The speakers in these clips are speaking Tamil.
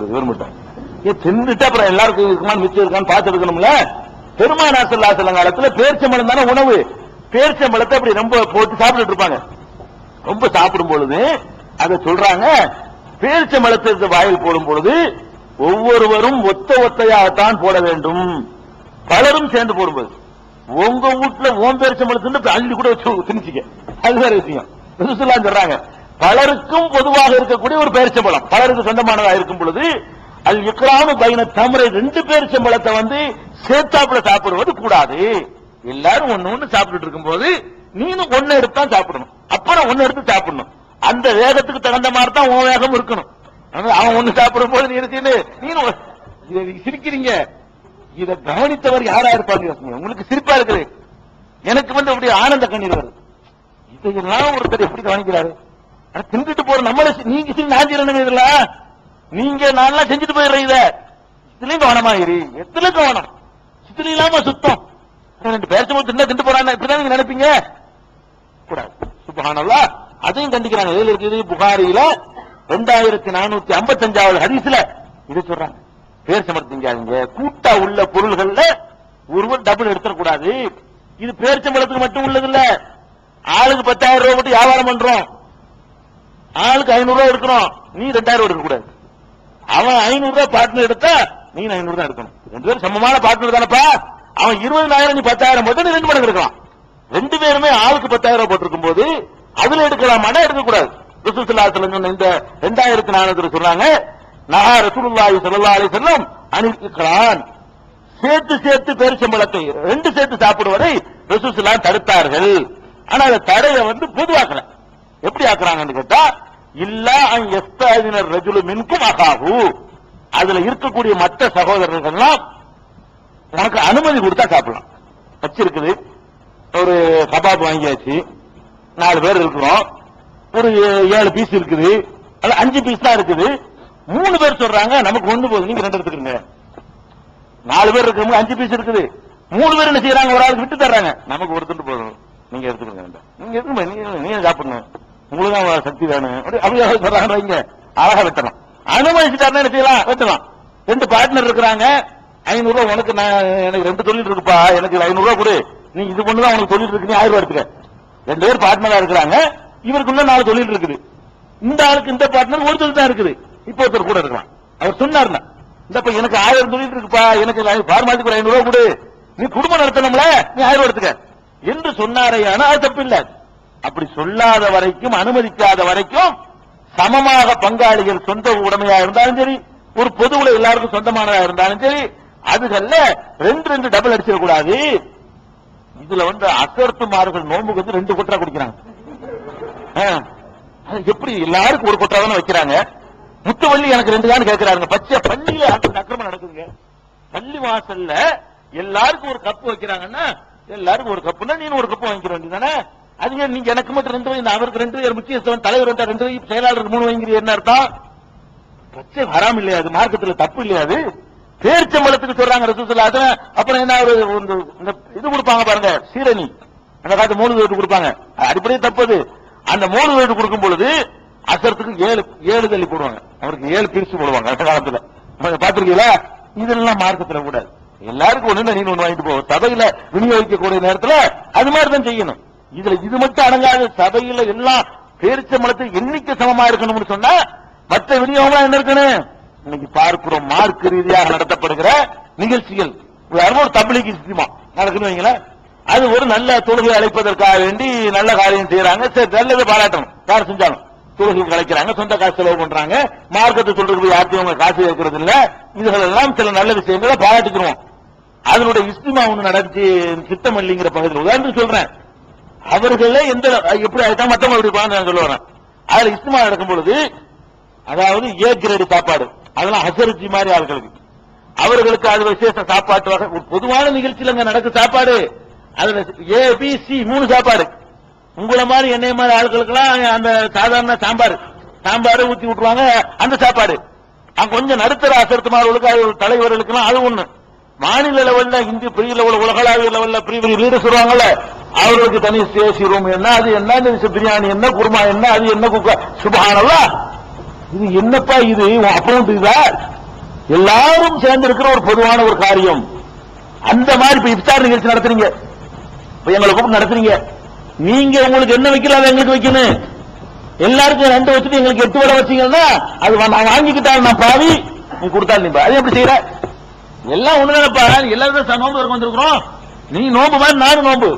எடுக்கிறது வெறுமட்டம் ஏன் தின்னுட்டு அப்புறம் எல்லாருக்கும் இருக்குமா மிச்சம் இருக்கான்னு பார்த்து எடுக்கணும்ல பெருமானா சல்லா செல்லம் காலத்துல பேரிச்சம்பழம் தானே உணவு. பேரிச்சம்பழத்தை அப்படி ரொம்ப போட்டு சாப்பிட்டு இருப்பாங்க. ரொம்ப சாப்பிடும் பொழுது அதை சொல்றாங்க பேரிச்சம்பழத்தை வாயில் போடும் பொழுது ஒவ்வொருவரும் ஒத்த ஒத்தையாகத்தான் போட வேண்டும். பலரும் சேர்ந்து போடும்போது. உங்க வீட்டுல ஓம் பேரிச்சம்பழத்தை அள்ளி கூட வச்சு திணிச்சிக்க. அது வேற விஷயம். ரசூலுல்லாஹ் சொல்றாங்க பலருக்கும் பொதுவாக இருக்கக்கூடிய ஒரு பேரிச்சம்பழம் பலருக்கு சொந்தமானதா இருக்கும் பொழுது அது இக்ராமு பைன தமரை ரெண்டு பேரிச்சம்பழத்தை வந்து சேர்த்தாப்புல சாப்பிடுவது கூடாது. எல்லாரும் ஒண்ணு ஒண்ணு சாப்பிட்டுட்டு இருக்கும்போது நீனும் ஒண்ணு எடுத்து தான் சாப்பிடணும். அப்புறம் ஒண்ணு எடுத்து சாப்பிடணும். அந்த வேகத்துக்கு தகுந்த மாதிரி தான் உன் வேகம் இருக்கணும். அவன் ஒண்ணு சாப்பிடும் போது நீ எடுத்தீன்னு நீனும் இதை சிரிக்கிறீங்க. இத கவனித்தவர் யாரா இருப்பாங்க? உங்களுக்கு சிரிப்பா இருக்குது. எனக்கு வந்து அப்படி ஆனந்த கண்ணீர் வருது. இதையெல்லாம் ஒருத்தர் எப்படி கவனிக்கிறாரு? திண்டுட்டு போற நம்மள நீங்க நான் செய்யணும் இதுல நீங்க நான் செஞ்சுட்டு போயிடுற இத. இதுலயும் கவனமா இரு. கவனம்? சித்திரி இல்லாம சுத்தம். ரெண்டு ரெண்டு பேசும்போது தின்ன திண்டு போறாங்க. இப்படிதான் நீங்க நினைப்பீங்க? கூடாது. சுபஹானல்லாஹ் அதையும் கண்டிக்கிறாங்க. எதுல இருக்குது புகாரியில ரெண்டாயிரத்தி நானூத்தி ஐம்பத்தஞ்சாவது ஹரிசுல இது சொல்றாங்க. பேர் சமர்த்திங்காதீங்க கூட்டா உள்ள பொருள்கள்ல ஒருவர் டபுள் எடுத்துடக்கூடாது. இது பேரிச்சம்பழத்துக்கு மட்டும் உள்ளது இல்ல ஆளுக்கு பத்தாயிரம் ரூபாய் மட்டும் வியாபாரம் பண்றோம். ஆளுக்கு ஐநூறு ரூபாய் எடுக்கிறோம் நீ ரெண்டாயிரம் எடுக்க கூடாது. அவன் ஐநூறு ரூபாய் பார்ட்னர் எடுத்தா நீ ஐநூறு தான் எடுக்கணும். ரெண்டு பேரும் சமமான பார்ட்னர் தானப்பா. அவன் இருபதாயிரம் நீ பத்தாயிரம் போட்டு நீ ரெண்டு மடங்கு எடுக்கலாம். ரெண்டு பேருமே ஆளுக்கு பத்தாயிரம் ரூபாய் போட்டிருக்கும் போது அதுல எடுக்கலாமாடா எடுக்க கூடாது. ரிசுல்லாத்துல சொன்ன இந்த ரெண்டாயிரத்தி நானூறு சொன்னாங்க. நகா ரசூலுல்லாஹி ஸல்லல்லாஹு அலைஹி வஸல்லம் அனுப்பிக்கிறான் சேர்த்து சேர்த்து பேரிச்சம்பழத்தை ரெண்டு சேர்த்து சாப்பிடுவதை ரசூலுல்லாஹி தடுத்தார்கள். ஆனா அந்த தடையை வந்து பொதுவாக்கல. எப்படி ஆக்குறாங்கன்னு கேட்டா இல்லா அன் எஸ்தாதினர் ரஜுலு மின்கும் அகாகு அதுல இருக்கக்கூடிய மற்ற சகோதரர்கள்லாம் உனக்கு அனுமதி கொடுத்தா சாப்பிடலாம். வச்சிருக்குது. ஒரு கபாப் வாங்கியாச்சு. நாலு பேர் இருக்கிறோம். ஒரு ஏழு பீஸ் இருக்குது. அது அஞ்சு பீஸ் தான் இருக்குது. மூணு பேர் சொல்றாங்க நமக்கு ஒண்ணு போதும் நீங்க ரெண்டு எடுத்துக்கிறீங்க நாலு பேர் இருக்கிறவங்க அஞ்சு பீஸ் இருக்குது. மூணு பேர் என்ன செய்யறாங்க ஒரு ஆளுக்கு விட்டு தர்றாங்க. நமக்கு ஒருத்தர் போதும். நீங்க எடுத்துக்கோங்க. நீங்க எடுத்துக்கோங்க. நீங்க சாப்பிடுங்க உங்களுக்கு தான் சக்தி வேணும். அப்படியே சொல்றாங்க அழகா வெட்டலாம். அனுமதிச்சுட்டாருன்னா என்ன செய்யலாம்? வெட்டலாம். ரெண்டு பார்ட்னர் இருக்கிறாங்க. ஐநூறு உனக்கு நான் எனக்கு ரெண்டு தொழில் இருக்குப்பா. எனக்கு ஐநூறு கொடு. நீ இது பண்ணுதான் உனக்கு தொழில் இருக்கு நீ ஆயிரம் ரூபாய் எடுத்துக்க. ரெண்டு பேர் பார்ட்னரா இருக்கிறாங்க. இவருக்குள்ள நாலு தொழில் இருக்குது. இந்த ஆளுக்கு இந்த பார்ட்னர் ஒரு தொழில் தான் இருக்குது. இப்போ ஒருத்தர் கூட இருக்கலாம். அவர் சொன்னார்னா இந்தப்ப எனக்கு ஆயிரம் தொழில் இருக்குப்பா. எனக்கு பார்மாதிக்கு ஒரு ஐநூறு கொடு. நீ குடும்பம் நடத்தணும்ல. நீ ஆயிரம் எடுத்துக்க. என்று சொன்னாரையான அது தப்பில்ல. அப்படி சொல்லாத வரைக்கும் அனுமதிக்காத வரைக்கும் சமமாக பங்காளிகள் சொந்த உடமையா இருந்தாலும் சரி ஒரு பொதுவுல எல்லாருக்கும் சொந்தமானதா இருந்தாலும் சரி அதுகள்ல ரெண்டு ரெண்டு டபுள் அடிச்சிடக்கூடாது. இதுல வந்து அசர்த்துமார்கள் நோம்புக்கு வந்து ரெண்டு கொட்டா குடிக்கிறாங்க. எப்படி எல்லாருக்கும் ஒரு கொட்டா தானே வைக்கிறாங்க? முத்தவள்ளி எனக்கு ரெண்டு தான் கேட்கிறாருங்க. பச்சை பள்ளியில அக்கிரமம் நடக்குதுங்க. பள்ளி வாசல்ல எல்லாருக்கும் ஒரு கப்பு வைக்கிறாங்கன்னா எல்லாருக்கும் ஒரு கப்புனா நீ ஒரு கப்பு வாங்கிக்க வேண்டியதானே அதுங்க நீங்க எனக்கு மட்டும் ரெண்டு வயது அவருக்கு ரெண்டு வை, முக்கியஸ்தவன் தலைவர் வந்தா ரெண்டு வயது செயலாளர் மூணு வைங்கிறீ என்ன அர்த்தம்? பச்சை வராம இல்லையா அது? மார்க்கத்தில் தப்பு இல்லையா அது? பேரிச்சம்பழத்துக்கு சொல்றாங்க ரசூசல்ல அதை அப்புறம் என்ன ஒரு இந்த இந்த இது கொடுப்பாங்க பாருங்க சீரணி. அந்த காலத்து மூணு வீட்டு கொடுப்பாங்க. அது அடிப்படையே தப்பது அந்த மூணு வீட்டு கொடுக்கும் பொழுது அசரத்துக்கு ஏழு ஏழு தள்ளி போடுவாங்க. அவருக்கு ஏழு பிரிச்சு போடுவாங்க அந்த காலத்துல. பாத்திருக்கீங்களா இதெல்லாம் மார்க்கத்தில் கூடாது எல்லாருக்கும் ஒண்ணு நீ ஒண்ணு வாங்கிட்டு போவோம் சபையில விநியோகிக்கக்கூடிய நேரத்துல அது மாதிரி தான் செய்யணும். இதுல இது மட்டும் அடங்காது. சபையில எல்லாம் பேரிச்சம்பழத்தை எண்ணிக்கை சமமா இருக்கணும்னு சொன்னா மற்ற விநியோகம் என்ன இருக்கணும்? இன்னைக்கு பார்க்கிறோம் மார்க் ரீதியாக நடத்தப்படுகிற நிகழ்ச்சிகள். உதாரணமா ஒரு தபிலிக்கு சினிமா நடக்குன்னு வைங்களேன். அது ஒரு நல்ல தொழுகை அழைப்பதற்காக வேண்டி நல்ல காரியம் செய்யறாங்க சரி நல்லதை பாராட்டணும். யார் செஞ்சாலும். தொழுகை கலைக்கிறாங்க சொந்த காசு செலவு பண்றாங்க. மார்க்கத்தை சொல்றதுக்கு யார்த்தையும் அவங்க காசு இருக்கிறது இல்ல இதுகள் எல்லாம் சில நல்ல விஷயங்களை பாராட்டுக்கிறோம். அதனுடைய இஸ்திமா ஒண்ணு நடந்துச்சு சித்தமல்லிங்கிற பகுதியில். உதாரணத்துக்கு சொல்றேன். அவர்களே எந்த எப்படி ஆயிட்டா மத்தவங்க எப்படி பான்னு நான் சொல்ல வரேன். அதுல இஸ்மா நடக்கும் பொழுது அதாவது ஏ கிரேடு சாப்பாடு அதெல்லாம் ஹசருச்சி மாதிரி ஆட்களுக்கு அவர்களுக்கு அது விசேஷ சாப்பாட்டு வகை ஒரு பொதுவான நிகழ்ச்சியில் அங்க நடக்க சாப்பாடு. அதுல ஏ பி சி மூணு சாப்பாடு. உங்களை மாதிரி என்னைய மாதிரி ஆட்களுக்கெல்லாம் அந்த சாதாரண சாம்பார் சாம்பார் ஊத்தி விட்டுருவாங்க அந்த சாப்பாடு. அங்க கொஞ்சம் நடுத்தர அசரத்துமார்களுக்கு அது தலைவர்களுக்கெல்லாம் அது ஒண்ணு. மாநில லெவல்ல இந்திய பெரிய லெவல் உலகளாவிய லெவல்ல பெரிய பெரிய லீடர்ஸ் வருவாங்கல்ல அவர்களுக்கு தனி ஸ்டேசி ரூம் என்ன? அது என்ன? இந்த பிரியாணி என்ன? குருமா என்ன? அது என்ன? குக்கா? சுபஹானல்லா. இது என்னப்பா இது? அப்புறம் இதா எல்லாரும் சேர்ந்து இருக்கிற ஒரு பொதுவான ஒரு காரியம். அந்த மாதிரி இப்ப இப்தார் நிகழ்ச்சி நடத்துறீங்க. இப்ப எங்களை கூப்பிட்டு நடத்துறீங்க. நீங்க உங்களுக்கு என்ன வைக்கல அதை எங்களுக்கு வைக்கணும். எல்லாருக்கும் ரெண்டு வச்சுட்டு எங்களுக்கு எட்டு வடை வச்சீங்கன்னா அது நான் வாங்கிக்கிட்டாலும் நான் பாவி நீ கொடுத்தாலும் நீ அது எப்படி செய்யற எல்லாம் ஒண்ணு நினைப்பா எல்லாருமே தான் நோம்பு வந்திருக்கிறோம். நீ நோம்பு மாதிரி நானும் நோம்பு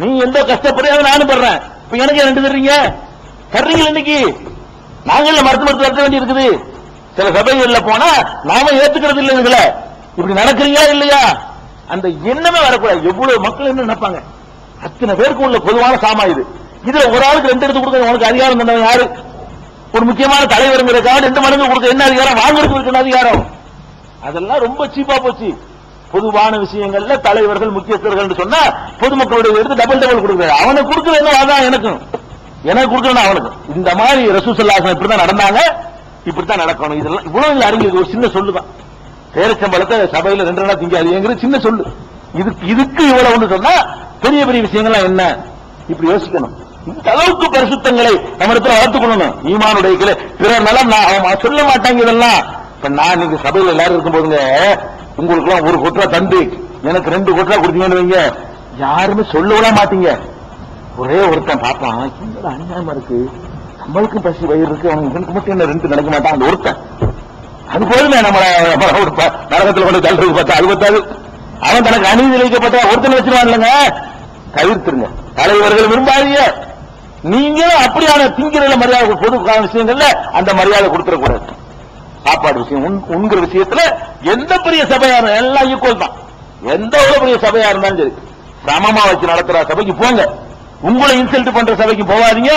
நீ எந்த கஷ்டப்படுறியோ நானும் படுறேன் இப்ப எனக்கு ரெண்டு தர்றீங்க தர்றீங்க இன்னைக்கு நாங்கள மருத்துவ மருத்துவ நடத்த வேண்டி இருக்குது சில சபைகள்ல போனா நாம ஏத்துக்கிறது இல்லை இதுல இப்படி நடக்கிறீங்களா இல்லையா? அந்த எண்ணமே வரக்கூடாது. எவ்வளவு மக்கள் என்ன நினைப்பாங்க? அத்தனை பேருக்கு உள்ள பொதுவான சாமா இது இதுல ஒரு ஆளுக்கு ரெண்டு எடுத்து கொடுக்க உனக்கு அதிகாரம் தந்தவன் யாரு? ஒரு முக்கியமான தலைவருங்கிறதுக்காக ரெண்டு மடங்கு கொடுக்க என்ன அதிகாரம்? வாங்குறதுக்கு என்ன அதிகாரம்? அதெல்லாம் ரொம்ப சீப்பா போச்சு. பொதுவான விஷயங்கள்ல தலைவர்கள் முக்கியஸ்தர்கள் சொன்னா பொதுமக்களுடைய எடுத்து டபுள் டபுள் கொடுக்குறாரு. அவனுக்கு கொடுக்குறது என்ன? அதான் எனக்கும். எனக்கு கொடுக்கணும் அவனுக்கு. இந்த மாதிரி ரசூசல்லாசன் இப்படிதான் நடந்தாங்க. இப்படித்தான் நடக்கணும். இதெல்லாம் இவ்வளவு அறிஞர். ஒரு சின்ன சொல்லுதான். பேரச்சம்பளத்தை சபையில ரெண்டு நாளா திங்காதீங்கிறது சின்ன சொல்லு. இதுக்கு இதுக்கு இவ்வளவு சொன்னா பெரிய பெரிய விஷயங்கள்லாம் என்ன? இப்படி யோசிக்கணும். இந்த அளவுக்கு பரிசுத்தங்களை நம்ம இடத்துல வளர்த்துக் கொள்ளணும் ஈமானுடைய பிறர் நலம் நான் அவன் சொல்ல மாட்டாங்க இதெல்லாம். இப்ப நான் நீங்க சபையில் எல்லாரும் இருக்கும் போதுங்க உங்களுக்கு எல்லாம் ஒரு கொட்டா தந்து எனக்கு ரெண்டு கொட்டா கொடுத்தீங்கன்னு வைங்க. யாருமே சொல்லவே மாட்டீங்க. ஒரே ஒருத்தன் பார்ப்பான் என்னடா அநியாயமா இருக்கு? நம்மளுக்கும் பசி வயிறு இருக்கு. அவன் இவனுக்கு மட்டும் என்ன ரெண்டு நினைக்க மாட்டான்? அந்த ஒருத்தன். அது போதுமே நம்மள ஒரு ப- கொண்டு தள்ளுறது பார்த்தா அது பத்தாது. அவன் தனக்கு அநீதி வைக்கப்பட்ட ஒருத்தன் வச்சிருவான் இல்லைங்க. தவிர்த்துருங்க. தலைவர்கள் விரும்பாதீங்க. நீங்களும் அப்படியான திங்கிறதுல மரியாதை பொது விஷயங்கள்ல அந்த மரியாதை கொடுத்துடக்கூடாது. சாப்பாடு விஷயம் உண்- உண்கிற விஷயத்துல எந்த பெரிய சபையா இருந்தாலும் எல்லாம் ஈக்குவல் தான். எந்த ஒரு பெரிய சபையா இருந்தாலும் சரி. சமமா வச்சு நடத்துற சபைக்கு போங்க. உங்களை இன்சல்ட் பண்ற சபைக்கு போகாதீங்க.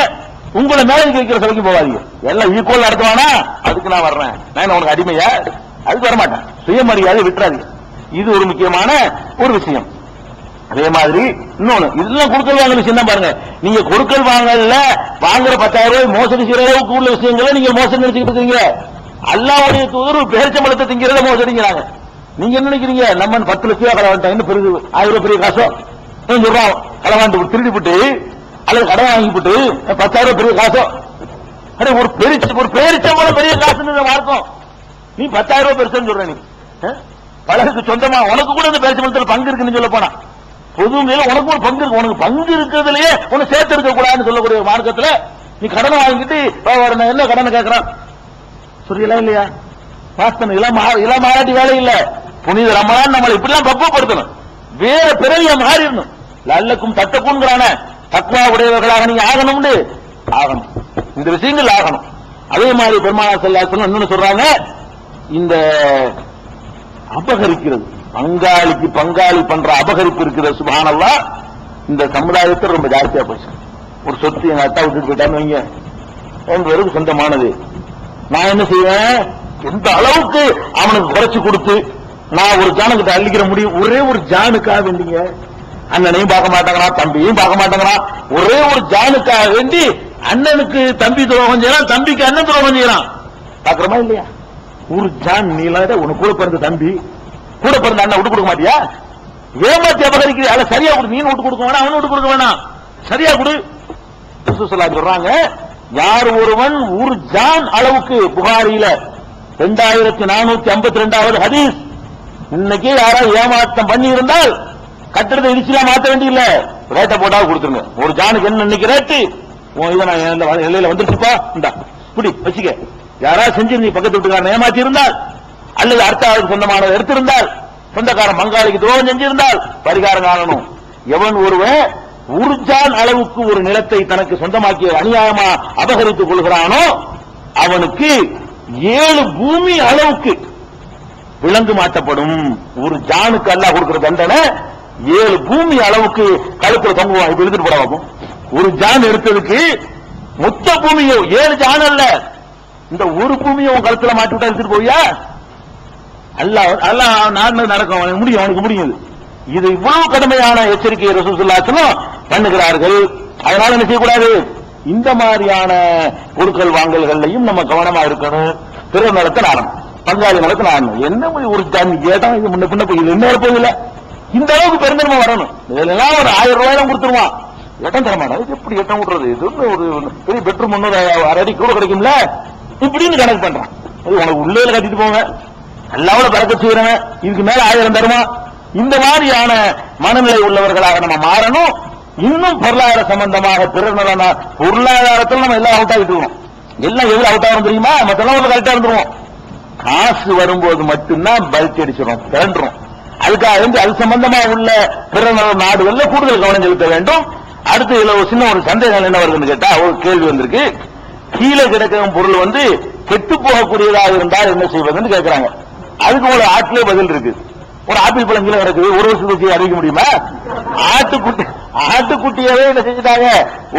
உங்களை மேலே வைக்கிற சபைக்கு போகாதீங்க. எல்லாம் ஈக்குவல் நடத்துவானா? அதுக்கு நான் வர்றேன். நான் உனக்கு அடிமையா? அதுக்கு வர மாட்டேன். சுயமரியாதை விட்டுறாதீங்க. இது ஒரு முக்கியமான ஒரு விஷயம். அதே மாதிரி இன்னொன்னு இதெல்லாம் கொடுக்கல் வாங்கல் விஷயம் தான் பாருங்க. நீங்க கொடுக்கல் வாங்கல வாங்குற பத்தாயிரம் ரூபாய் மோசடி செய்யற அளவுக்கு உள்ள விஷயங்களை நீங்க மோசடி நினைச்சுக்கிட்டு இருக்கீங்க. அல்லாவுடைய தூதர் பேரிச்சம்பளத்தை திங்கிறத மோசடிங்கிறாங்க. நீங்க என்ன நினைக்கிறீங்க? நம்ம பத்து லட்சம் ரூபாய் களவாண்டாங்கன்னு பெரிய ஆயிரம் ரூபாய் பெரிய காசோ? இவன் சொல்றான் களவாண்டு திருடி விட்டு அல்லது கடன் வாங்கிவிட்டு பத்தாயிரம் ரூபாய் பெரிய காசோ? அடே ஒரு பெரிய ஒரு பேரிச்சம்பளம் பெரிய காசுன்னு மார்க்கம் நீ பத்தாயிரம் ரூபாய் பெருசுன்னு சொல்ற நீ. பலருக்கு சொந்தமா உனக்கு கூட இந்த பேரிச்சம்பளத்துல பங்கு இருக்குன்னு சொல்ல போனா. பொது மேல உனக்கு ஒரு பங்கு இருக்கு. உனக்கு பங்கு இருக்கிறதுலயே உனக்கு சேர்த்து இருக்க கூடாதுன்னு சொல்லக்கூடிய மார்க்கத்துல நீ கடனை வாங்கிட்டு நான் என்ன கடனை கேட்கறான் புரியல இல்லையா? பாஸ்தன் இளம் இளம் மாறாட்டி வேலை இல்ல. புனித ரமலான் நம்மளை இப்படிலாம் பக்குவப்படுத்தணும். வேற பிறவிய மாறிடணும். லல்லக்கும் தத்தக்குங்கிறான தக்குவா உடையவர்களாக நீங்க ஆகணும்னு ஆகணும். இந்த விஷயங்கள் ஆகணும். அதே மாதிரி பெருமானா செல்லாசனம் இன்னொன்னு சொல்றாங்க? இந்த அபகரிக்கிறது. பங்காளிக்கு பங்காளி பண்ற அபகரிப்பு இருக்கிற சுபானல்லா இந்த சமுதாயத்தை ரொம்ப ஜாஸ்தியா போச்சு. ஒரு சொத்து எங்க அத்தா விட்டுட்டு போயிட்டான்னு வைங்க. எங்க வெறும் சொந்தமானது. நான் என்ன செய்வேன்? எந்த அளவுக்கு அவனுக்கு குறைச்சு கொடுத்து நான் ஒரு ஜானுக்கிட்ட அள்ளிக்கிற முடியும். ஒரே ஒரு ஜானுக்காக வேண்டிங்க. அண்ணனையும் பார்க்க மாட்டாங்கடா தம்பியும் பார்க்க மாட்டாங்கடா. ஒரே ஒரு ஜானுக்காக வேண்டி அண்ணனுக்கு தம்பி துரோகம் செய்யலாம் தம்பிக்கு அண்ணன் துரோகம் செய்யலாம் பாக்குறமா இல்லையா? ஒரு ஜான் நீலாத உனக்கு கூட பிறந்த தம்பி கூட பிறந்த அண்ணன் விட்டு கொடுக்க மாட்டியா? ஏமாத்தி அபகரிக்கிறீ அதை சரியா கொடு நீ விட்டு கொடுக்க வேணாம் அவனு விட்டு கொடுக்க வேணாம். சரியா கொடு. சொல்றாங்க. யார் ஒருவன் ஒரு ஜான் அளவுக்கு புகாரியில? ரெண்டாயிரத்தி நானூத்தி ஐம்பத்தி ரெண்டாவது ஹதீஸ். இன்னைக்கு யாராவது ஏமாற்றம் பண்ணி இருந்தால் கட்டிடத்தை இடிச்சுலாம் மாற்ற வேண்டியில்ல. ரேட்டை போட்டாவது கொடுத்துருங்க. ஒரு ஜானுக்கு என்ன இன்னைக்கு ரேட்டு? உன் இதை நான் எல்லையில வந்துருச்சுப்பா. இந்தா இப்படி வச்சுக்க. யாராவது செஞ்சு நீ பக்கத்து வீட்டுக்காரன் ஏமாற்றி இருந்தால் அல்லது அடுத்த ஆளுக்கு சொந்தமானதை எடுத்திருந்தால் சொந்தக்காரன் பங்காளிக்கு துரோகம் செஞ்சிருந்தால் பரிகாரம் காணணும். எவன் ஒருவன் உருஜான் அளவுக்கு ஒரு நிலத்தை தனக்கு சொந்தமாக்கிய அநியாயமா அபகரித்துக் கொள்கிறானோ அவனுக்கு ஏழு பூமி அளவுக்கு விலங்கு மாட்டப்படும் ஒரு ஜானுக்கு அல்லாஹ் கொடுக்கிற தண்டனை ஏழு பூமி அளவுக்கு கழுத்துல தொங்குவான். இப்ப எடுத்துட்டு போட ஒரு ஜான் எடுத்ததுக்கு மொத்த பூமியோ ஏழு ஜான் அல்ல. இந்த ஒரு பூமியை உன் கழுத்துல மாட்டி விட்டா எடுத்துட்டு போவியா? அல்ல அல்ல நான் நடக்கும். முடியும் அவனுக்கு முடியும் இது. இவ்வளவு கடுமையான எச்சரிக்கை ரசூசுல்லாசனும் பண்ணுகிறார்கள். அதனால என்ன செய்யக்கூடாது? இந்த மாதிரியான பொருட்கள் வாங்கல்கள்லையும் நம்ம கவனமா இருக்கணும். பிற நடத்த நானும் பங்காளி நடத்த நானும் என்ன ஒரு தண்ணி கேட்டா இது முன்ன பின்ன போய் இது என்ன இருப்பது இல்ல இந்த அளவுக்கு பெருந்தன்மை வரணும். இதெல்லாம் ஒரு ஆயிரம் ரூபாய் கொடுத்துருவான். இடம் தர இது எப்படி இடம் விடுறது இது ஒரு பெரிய பெட்ரூம் ஒன்று அரை கூட கிடைக்கும்ல? இப்படின்னு கணக்கு பண்றான். அது உனக்கு உள்ளே கட்டிட்டு போங்க. எல்லாவோட பறக்க செய்யறவன். இதுக்கு மேல ஆயிரம் தருமா இந்த மாதிரியான மனநிலை உள்ளவர்களாக நம்ம மாறணும். இன்னும் பொருளாதார சம்பந்தமாக பிறர் பொருளாதாரத்தில் நம்ம எல்லாம் அவுட் ஆகிட்டு எல்லாம் எவ்வளவு அவுட் ஆகும் தெரியுமா? மற்றெல்லாம் ஒரு கரெக்டா இருந்துருவோம். காசு வரும்போது மட்டும்தான் பல்க் அடிச்சிடும் திரண்டுரும் அதுக்காக வந்து அது சம்பந்தமா உள்ள பிற நாடுகள்ல கூடுதல் கவனம் செலுத்த வேண்டும். அடுத்து இதுல ஒரு சின்ன ஒரு சந்தேகம் என்ன வருதுன்னு கேட்டா ஒரு கேள்வி வந்திருக்கு. கீழே கிடக்கும் பொருள் வந்து கெட்டு போகக்கூடியதாக இருந்தால் என்ன செய்வதுன்னு கேட்கறாங்க அதுக்கு ஒரு ஆட்டிலே பதில் இருக்கு. ஒரு ஆப்பிள் பழம் கீழே கிடக்குது. ஒரு வருஷத்துக்கு அறிவிக்க முடியுமா? ஆட்டுக்குட்டி ஆட்டுக்குட்டியவே என்ன செஞ்சுட்டாங்க?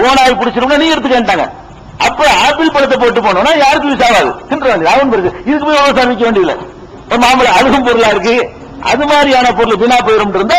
ஓனாய் பிடிச்சிருந்தா நீ எடுத்துக்கிட்டாங்க அப்ப ஆப்பிள் பழத்தை போட்டு போனோம்னா யாருக்கு யூஸ் ஆகாது. தின்றாங்க அவன் இருக்கு இதுக்கு போய் விவசாயம் விற்க வேண்டியதில்லை. மாம்பழம் அழுகும் பொருளா இருக்கு. அது மாதிரியான பொருள் வீணா போயிரும் இருந்தா